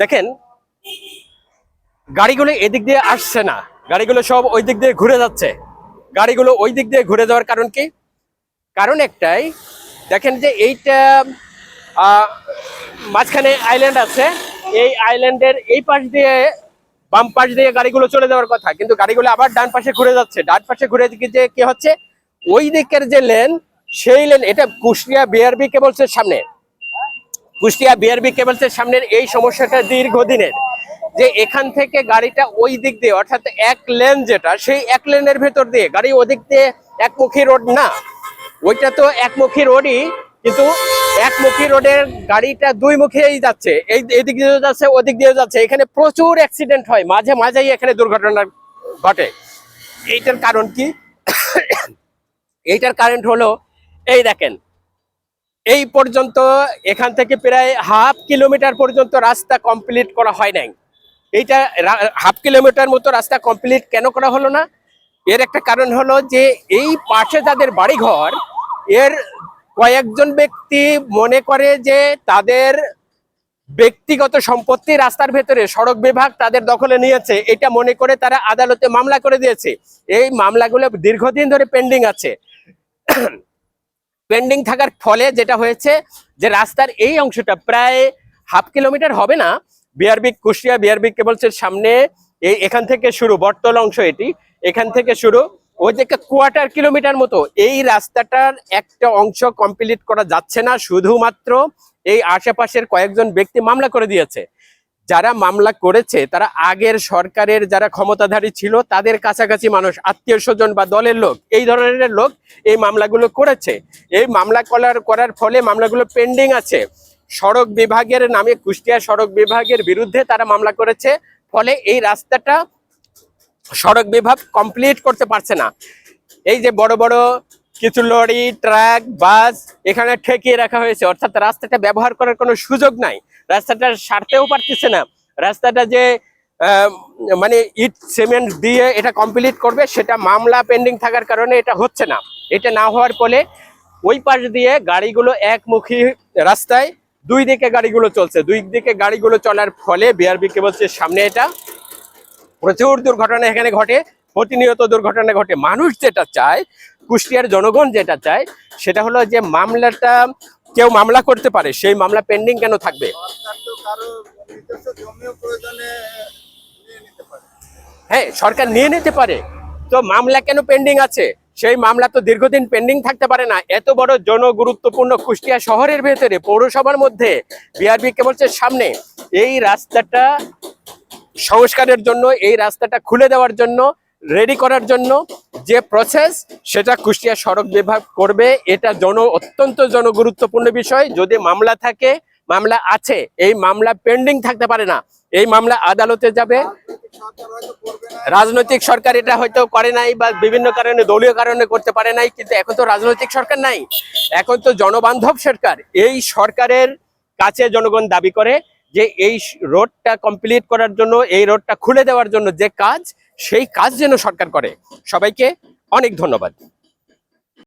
দেখেন, গাড়িগুলো এদিক দিয়ে আসছে না। গাড়িগুলো সব ওই দিক দিয়ে ঘুরে যাচ্ছে। গাড়িগুলো ওই দিক দিয়ে ঘুরে যাওয়ার কারণ কি? কারণ একটাই, দেখেন যে এইটা মাঝখানে আইল্যান্ড আছে। এই আইল্যান্ডের এই পাশ দিয়ে, বাম পাশ দিয়ে গাড়িগুলো চলে যাওয়ার কথা। কিন্তু গাড়িগুলো আবার ডান পাশে ঘুরে যাচ্ছে। ডান পাশে ঘুরে যে কি হচ্ছে? ওই দিকের যে লেন সেই লেন এটা কুষ্টিয়া বিআরবি কেবলসের সামনে কুষ্টিয়া বিআরবি কেবলসের সামনের এই সমস্যাটা দীর্ঘদিনের। যে এখান থেকে গাড়িটা ওই দিক দিয়ে, অর্থাৎ এক লেন যেটা, সেই এক লেনের ভেতর দিয়ে, গাড়ি ওদিক দিয়ে একমুখী রোড না, ওইটা তো একমুখী রোডই, কিন্তু একমুখী রোডের গাড়িটা দুই মুখেই যাচ্ছে, এই এদিক দিয়েও যাচ্ছে, ওদিক দিয়েও যাচ্ছে। এখানে প্রচুর অ্যাক্সিডেন্ট হয়, মাঝে মাঝেই এখানে দুর্ঘটনা ঘটে। এইটার কারণ কি? এইটার কারেন্ট হলো, এই দেখেন এই পর্যন্ত এখান থেকে প্রায় হাফ কিলোমিটার পর্যন্ত রাস্তা কমপ্লিট করা হয় নাই। এইটা হাফ কিলোমিটার মতো রাস্তা কমপ্লিট কেন করা হলো না? এর একটা কারণ হলো যে এই পাশে যাদের বাড়িঘর, এর কয়েকজন ব্যক্তি মনে করে যে তাদের ব্যক্তিগত সম্পত্তি রাস্তার ভেতরে, সড়ক বিভাগ তাদের দখলে নিয়েছে। এটা মনে করে তারা আদালতে মামলা করে দিয়েছে। এই মামলাগুলো দীর্ঘদিন ধরে পেন্ডিং আছে। পেন্ডিং থাকার ফলে যেটা হয়েছে যে রাস্তার এই অংশটা প্রায় হাফ কিলোমিটার হবে না বিআরবি কুষ্টিয়া বিআরবি কেবলসের সামনে এই এখান থেকে শুরু, বটতল অংশ এটি, এখান থেকে শুরু, ওই যে কোয়ার্টার কিলোমিটার মতো। এই রাস্তাটার একটা অংশ কমপ্লিট করা যাচ্ছে না, শুধুমাত্র এই আশেপাশের কয়েকজন ব্যক্তি মামলা করে দিয়েছে। যারা মামলা করেছে, তারা আগের সরকারের যারা ক্ষমতাধারী ছিল, তাদের কাছাকাছি মানুষ, আত্মীয় স্বজন বা দলের লোক, এই ধরনের লোক এই মামলাগুলো করেছে। এই মামলা করার করার ফলে মামলাগুলো পেন্ডিং আছে। সড়ক বিভাগের নামে, কুষ্টিয়া সড়ক বিভাগের বিরুদ্ধে তারা মামলা করেছে, ফলে এই রাস্তাটা সড়ক বিভাগ কমপ্লিট করতে পারছে না। এই যে বড় বড় কিছু লরি, ট্রাক, বাস এখানে ঠেকিয়ে রাখা হয়েছে। অর্থাৎ রাস্তাটা ব্যবহার করার কোনো সুযোগ নাই। রাস্তাটা সারতেও পারতেছে না। রাস্তাটা যে মানে ইট, সিমেন্ট দিয়ে এটা কমপ্লিট করবে, সেটা মামলা পেন্ডিং থাকার কারণে এটা হচ্ছে না। এটা না হওয়ার ফলে ওই পাশ দিয়ে গাড়িগুলো একমুখী রাস্তায়, দুই দিকে গাড়িগুলো চলছে। দুই দিকে গাড়িগুলো চলার ফলে বিআরবি কেবলসের সামনে এটা প্রচুর দুর্ঘটনা এখানে ঘটে, প্রতিনিয়ত দুর্ঘটনা ঘটে। মানুষ যেটা চায় কুষ্টিয়ার জনগণ যেটা চায়, সেটা হলো যে মামলাটা কেউ মামলা করতে পারে, সেই মামলা পেন্ডিং কেন থাকবে? হ্যাঁ সরকার নিয়ে নিতে পারে। তো মামলা কেন পেন্ডিং আছে? সেই মামলা তো দীর্ঘদিন পেন্ডিং থাকতে পারে না। এত বড় জনগুরুত্বপূর্ণ কুষ্টিয়া শহরের ভেতরে, পৌরসভার মধ্যে বিআরবি কেবলসের সামনে, এই রাস্তাটা সংস্কারের জন্য, এই রাস্তাটা খুলে দেওয়ার জন্য রেডি করার জন্য যে প্রসেস সেটা কুষ্টিয়া সড়ক বিভাগ করবে। এটা জন, অত্যন্ত জনগুরুত্বপূর্ণ বিষয়। যদি মামলা থাকে, মামলা আছে, এই মামলা পেন্ডিং থাকতে পারে না। এই মামলা আদালতে যাবে। রাজনৈতিক সরকার এটা হয়তো করে নাই বা বিভিন্ন কারণে, দলীয় কারণে করতে পারে নাই, কিন্তু এখন তো রাজনৈতিক সরকার নাই। এখন তো জনবান্ধব সরকার। এই সরকারের কাছে জনগণ দাবি করে যে এই রোডটা কমপ্লিট করার জন্য, এই রোডটা খুলে দেওয়ার জন্য যে কাজ, সেই কাজ যেন সরকার করে। সবাইকে অনেক ধন্যবাদ।